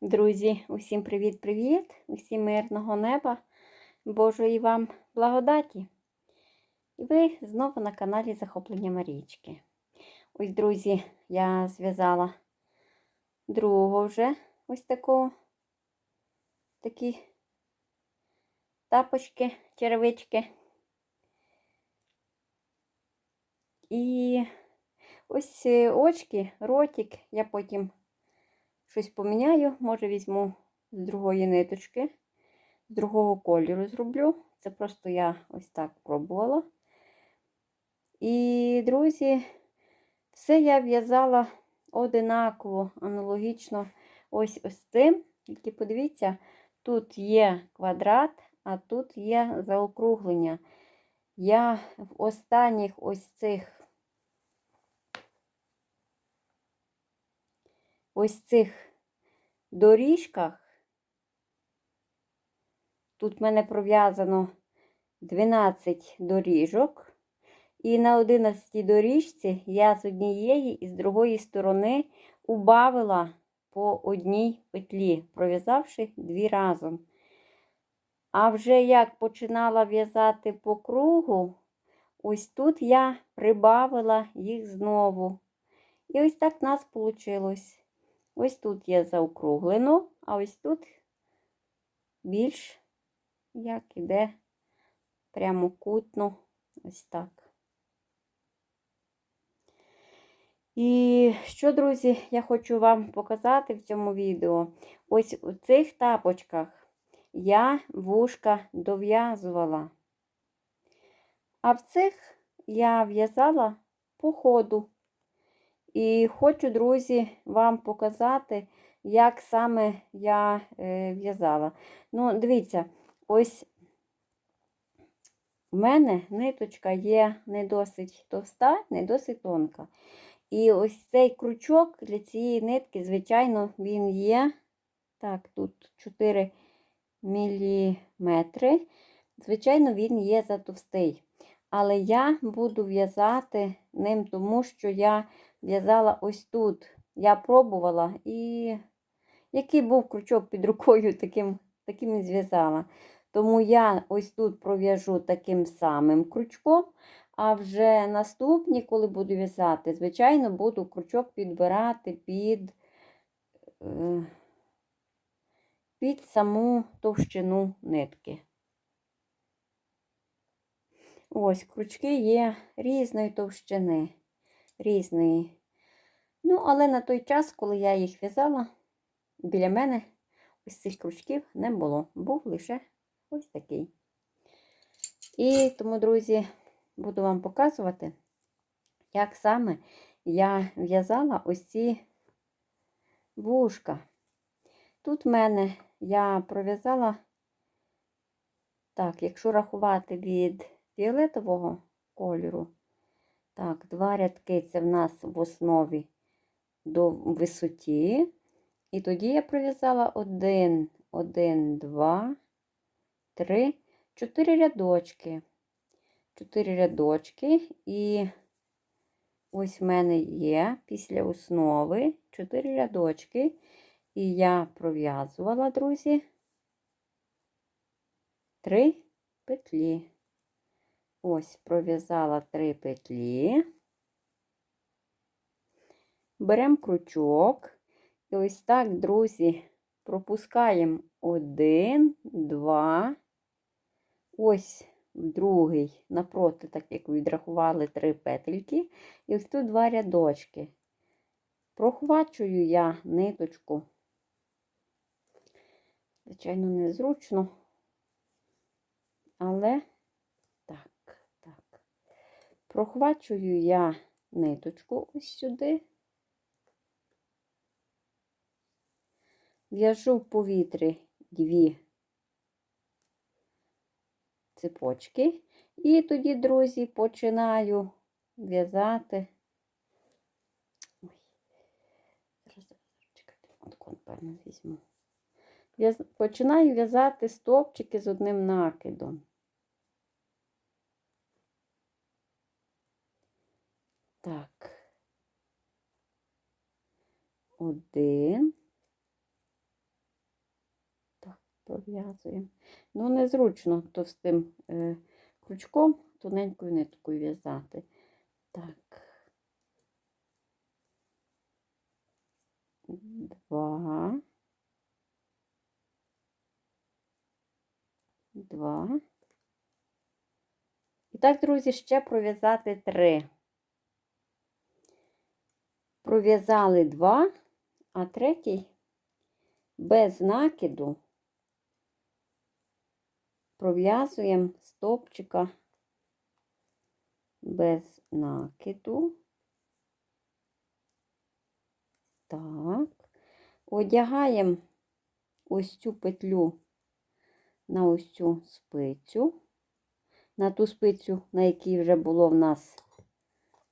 Друзі, усім привіт-привіт, усім мирного неба, Божої вам благодаті. І ви знову на каналі Захоплення Марічки. Ось, друзі, я зв'язала другого вже ось такого, такі тапочки, черевички. І ось е, очки, ротик, я потім щось поміняю, може візьму з другої ниточки, з другого кольору зроблю. Це просто я ось так пробувала. І, друзі, все я в'язала одинаково, аналогічно ось ось цим. Тільки подивіться, тут є квадрат, а тут є заокруглення. Я в останніх ось цих ось цих доріжках, тут в мене пров'язано 12 доріжок, і на 11 доріжці я з однієї і з другої сторони убавила по одній петлі, пров'язавши дві разом. А вже як починала в'язати по кругу, ось тут я прибавила їх знову. І ось так в нас вийшло. Ось тут є заокруглено, а ось тут більш як іде прямокутно, ось так. І що, друзі, я хочу вам показати в цьому відео. Ось у цих тапочках я вушка дов'язувала. А в цих я в'язала по ходу. І хочу, друзі, вам показати, як саме я е, в'язала. Ну, дивіться, ось в мене ниточка є не досить товста, не досить тонка. І ось цей крючок для цієї нитки, звичайно, він є. Так, тут 4 мм. Звичайно, він є затовстий. Але я буду в'язати ним, тому що я в'язала ось тут. Я пробувала і який був крючок під рукою, таким таким і зв'язала. Тому я ось тут пров'яжу таким самим крючком, а вже наступні, коли буду в'язати, звичайно, буду крючок підбирати під, е, під саму товщину нитки. Ось крючки є різної товщини різної. Ну, але на той час, коли я їх в'язала, біля мене ось цих крючків не було. Був лише ось такий. І тому, друзі, буду вам показувати, як саме я в'язала ось ці вушка. Тут в мене я пров'язала, так, якщо рахувати від фіолетового кольору, так, два рядки це в нас в основі до висоті. І тоді я пров'язала один, один, два, три, чотири рядочки. Чотири рядочки, і ось в мене є після основи чотири рядочки. І я пров'язувала, друзі, три петлі. Ось пров'язала три петлі, беремо крючок, і ось так, друзі, пропускаємо один, два, ось другий, напроти, так як відрахували три петельки, і ось тут два рядочки. Прохвачую я ниточку. Звичайно, незручно, але Прохвачую я ниточку ось сюди, в'яжу в повітрі дві цепочки, і тоді, друзі, починаю в'язати. Ой, зараз, чекайте, от візьму. Починаю в'язати стовпчики з одним накидом. Так. Один. Так, пров'язуємо. Ну, незручно товстим е, крючком тоненькою ниткою в'язати. Так. Два. Два. І так, друзі, ще пров'язати три. Пров'язали два, а третій без накиду пров'язуємо стовпчика без накиду. Так, одягаємо ось цю петлю на ось цю спицю, на ту спицю, на якій вже було в нас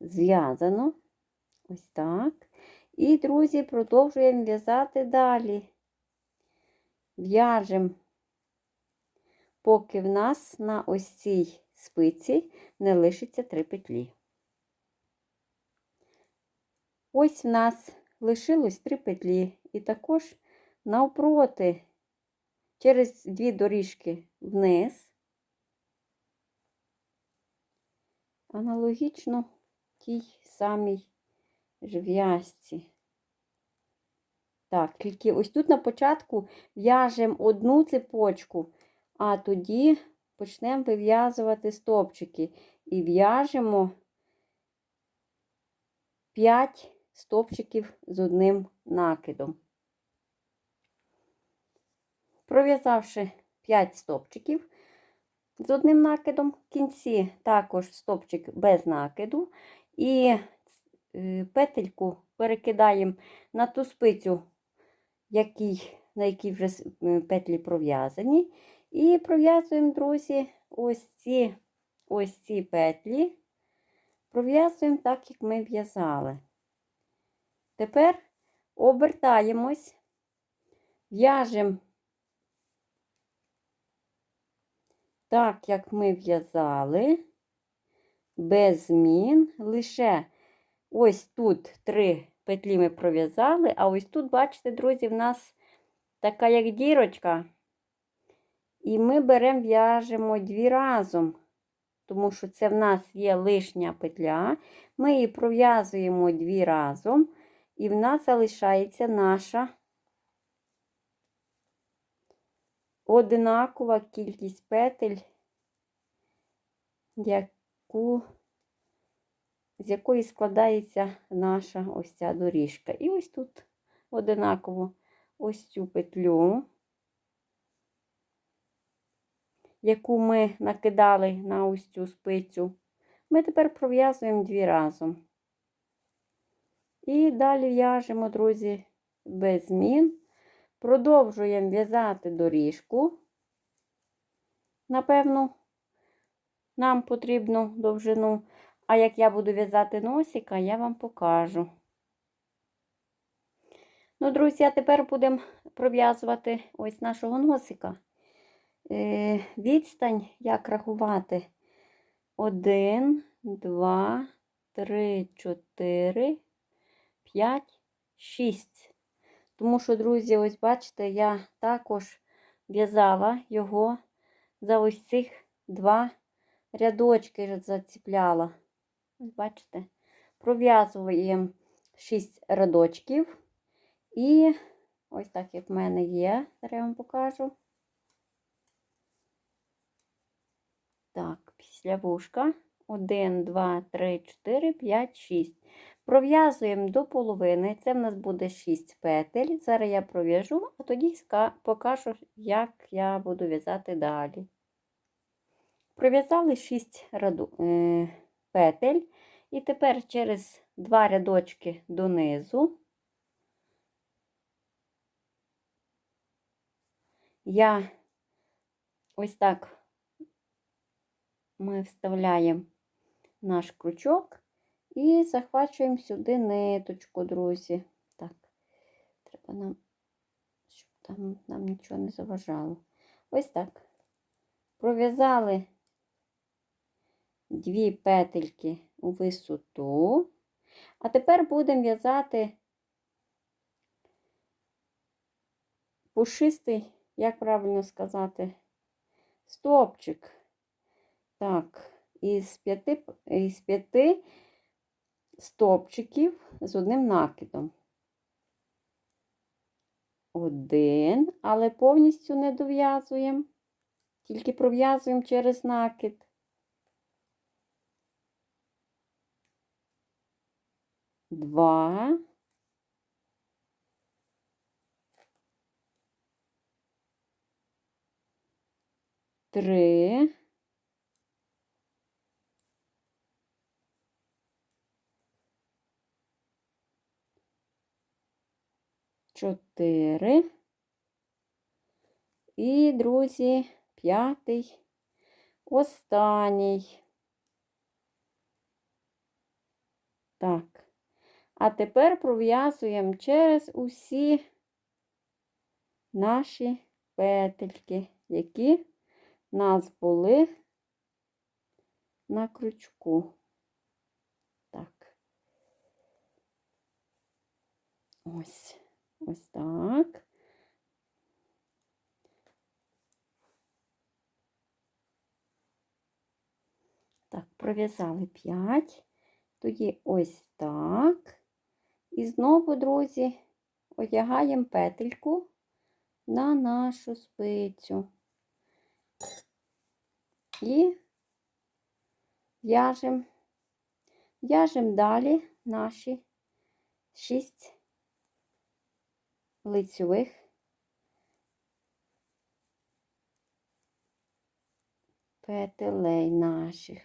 зв'язано. Ось так. І, друзі, продовжуємо в'язати далі. В'яжемо, поки в нас на ось цій спиці не лишиться три петлі. Ось в нас лишилось три петлі. І також навпроти, через дві доріжки вниз, аналогічно тій самій в'язці. Так, тільки ось тут на початку в'яжемо одну цепочку, а тоді почнемо вив'язувати стопчики і в'яжемо 5 стопчиків з одним накидом. Пров'язавши 5 стопчиків з одним накидом, в кінці також стопчик без накиду, і петельку перекидаємо на ту спицю, який, на якій вже е, петлі пров'язані. І пров'язуємо, друзі, ось ці, ось ці петлі. Пров'язуємо так, як ми в'язали. Тепер обертаємось, в'яжемо так, як ми в'язали, без змін. Лише ось тут три петлі ми пров'язали, а ось тут, бачите, друзі, в нас така як дірочка. І ми беремо, в'яжемо дві разом, тому що це в нас є лишня петля. Ми її пров'язуємо дві разом, і в нас залишається наша одинакова кількість петель, яку, з якої складається наша ось ця доріжка. І ось тут одинаково ось цю петлю, яку ми накидали на ось цю спицю, ми тепер пров'язуємо дві разом. І далі в'яжемо, друзі, без змін. Продовжуємо в'язати доріжку. Напевно, нам потрібну довжину. А як я буду в'язати носика, я вам покажу. Ну, друзі, а тепер будемо пров'язувати ось нашого носика. Е, відстань, як рахувати? 1, 2, 3, 4, 5, 6. Тому що, друзі, ось бачите, я також в'язала його за ось цих два рядочки заціпляла. Бачите, пров'язуємо 6 рядочків. І ось так, як в мене є, зараз я вам покажу. Так, після вушка. 1, 2, 3, 4, 5, 6. Пров'язуємо до половини. Це в нас буде 6 петель. Зараз я пров'яжу, а тоді покажу, як я буду в'язати далі. Пров'язали 6 раду, е, петель. І тепер через два рядочки донизу я ось так ми вставляємо наш крючок і захвачуємо сюди ниточку, друзі. Так, треба нам, щоб там нам нічого не заважало. Ось так. Пров'язали дві петельки у висоту. А тепер будемо в'язати пушистий як правильно сказати, стопчик. Так, із п'яти, із п'яти стопчиків з одним накидом. Один, але повністю не дов'язуємо, тільки пров'язуємо через накид. Два. Три. Чотири. І, друзі, п'ятий, останній. Так. А тепер пров'язуємо через усі наші петельки, які в нас були на крючку. Так. Ось, ось так. Так, пров'язали 5. Тоді ось так. І знову, друзі, одягаємо петельку на нашу спицю. І в'яжемо в'яжемо далі наші 6 лицьових петелей наших.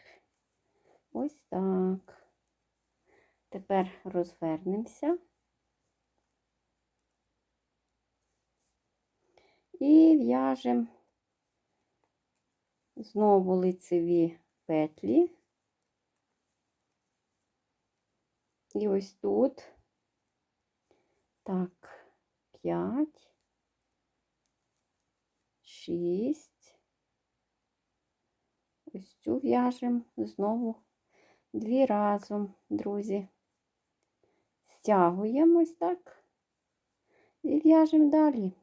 Ось так. Тепер розвернемося і в'яжемо знову лицеві петлі. І ось тут так, 5, 6. Ось цю в'яжемо знову дві разом, друзі. Стягуємо ось так і в'яжемо далі.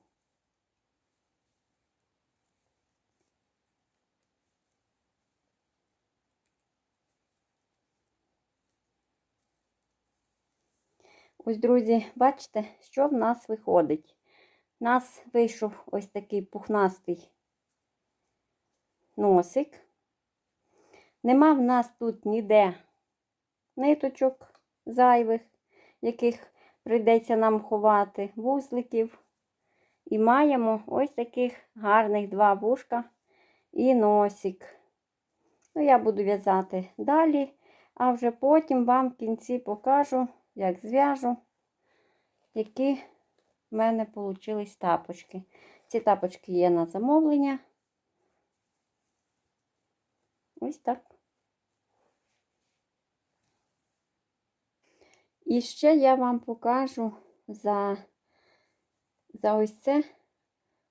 Ось, друзі, бачите, що в нас виходить? У нас вийшов ось такий пухнастий носик. Нема в нас тут ніде ниточок зайвих, яких прийдеться нам ховати, вузликів. І маємо ось таких гарних два вушка і носик. Ну, я буду в'язати далі, а вже потім вам в кінці покажу, як зв'яжу, які в мене вийшли тапочки. Ці тапочки є на замовлення. Ось так. І ще я вам покажу за, за ось це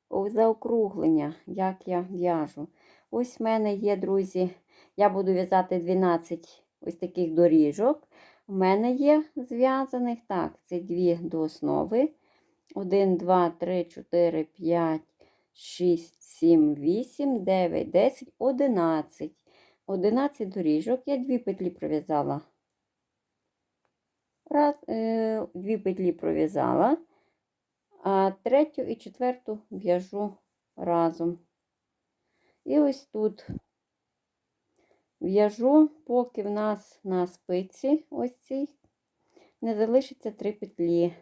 заокруглення, як я в'яжу. Ось в мене є, друзі, я буду в'язати 12 ось таких доріжок. У мене є зв'язаних, так, це дві до основи. 1, 2, 3, 4, 5, 6, 7, 8, 9, 10, 11. 11 доріжок. Я дві петлі пров'язала. Раз, е, Дві петлі пров'язала, а третю і четверту в'яжу разом. І ось тут в'яжу, поки в нас на спиці ось цій не залишиться три петлі.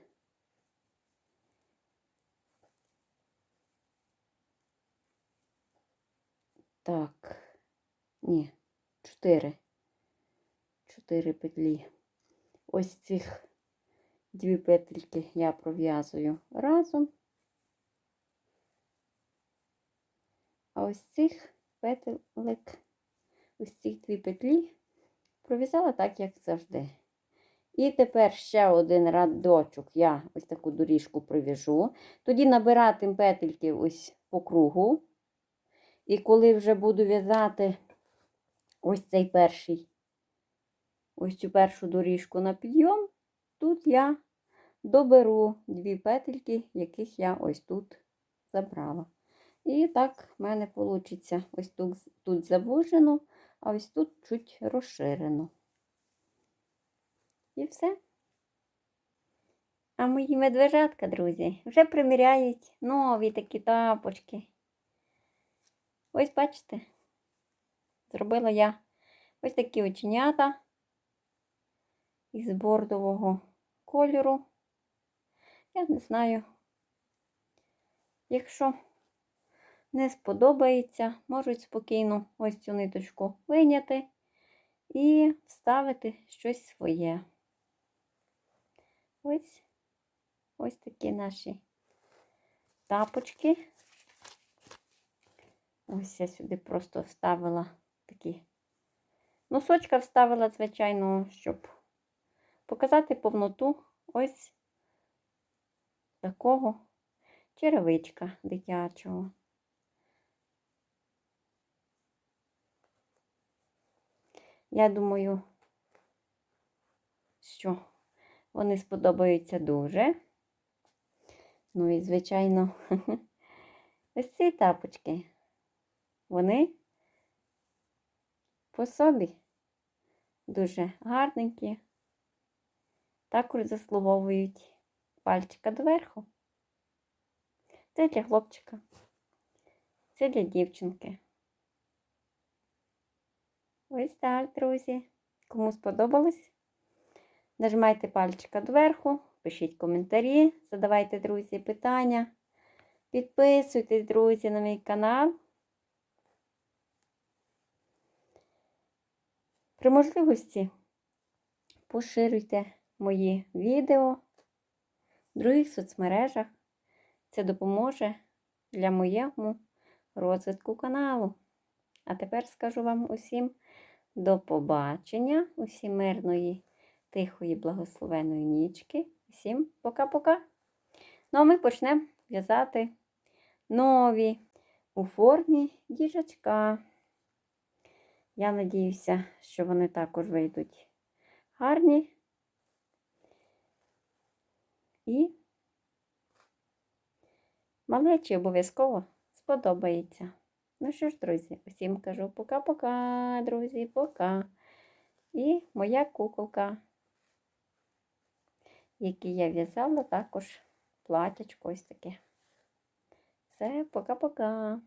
Так, ні, чотири. Чотири петлі. Ось цих дві петельки я пров'язую разом. А ось цих петелек, ось цих дві петлі пров'язала так, як завжди. І тепер ще один радочок я ось таку доріжку прив'яжу. Тоді набиратиму петельки ось по кругу. І коли вже буду в'язати ось цей перший, ось цю першу доріжку на підйом, тут я доберу дві петельки, яких я ось тут забрала. І так в мене вийде ось тут, тут завужено, а ось тут чуть розширено. І все. А мої медвежатка, друзі, вже приміряють нові такі тапочки. Ось бачите, зробила я ось такі оченята із бордового кольору. Я не знаю, якщо не сподобається, можуть спокійно ось цю ниточку виняти і вставити щось своє. Ось ось такі наші тапочки. Ось я сюди просто вставила такі носочка вставила, звичайно, щоб показати повноту ось такого черевичка дитячого. Я думаю, що вони сподобаються дуже. Ну і, звичайно, ось ці тапочки, вони по собі дуже гарненькі, також заслуговують пальчика доверху. Це для хлопчика, це для дівчинки. Ось так, друзі. Кому сподобалось, нажимайте пальчика доверху, пишіть коментарі, задавайте, друзі, питання. Підписуйтесь, друзі, на мій канал. При можливості поширюйте мої відео в других соцмережах. Це допоможе для моєму розвитку каналу. А тепер скажу вам усім до побачення, усім мирної, тихої, благословеної нічки. Всім пока-пока. Ну а ми почнемо в'язати нові у формі їжачка. Я надіюся, що вони також вийдуть гарні. І малечі обов'язково сподобається. Ну що ж, друзі, усім кажу пока-пока, друзі, пока. І моя куколка, яку я в'язала, також платячко ось таке. Все, пока-пока.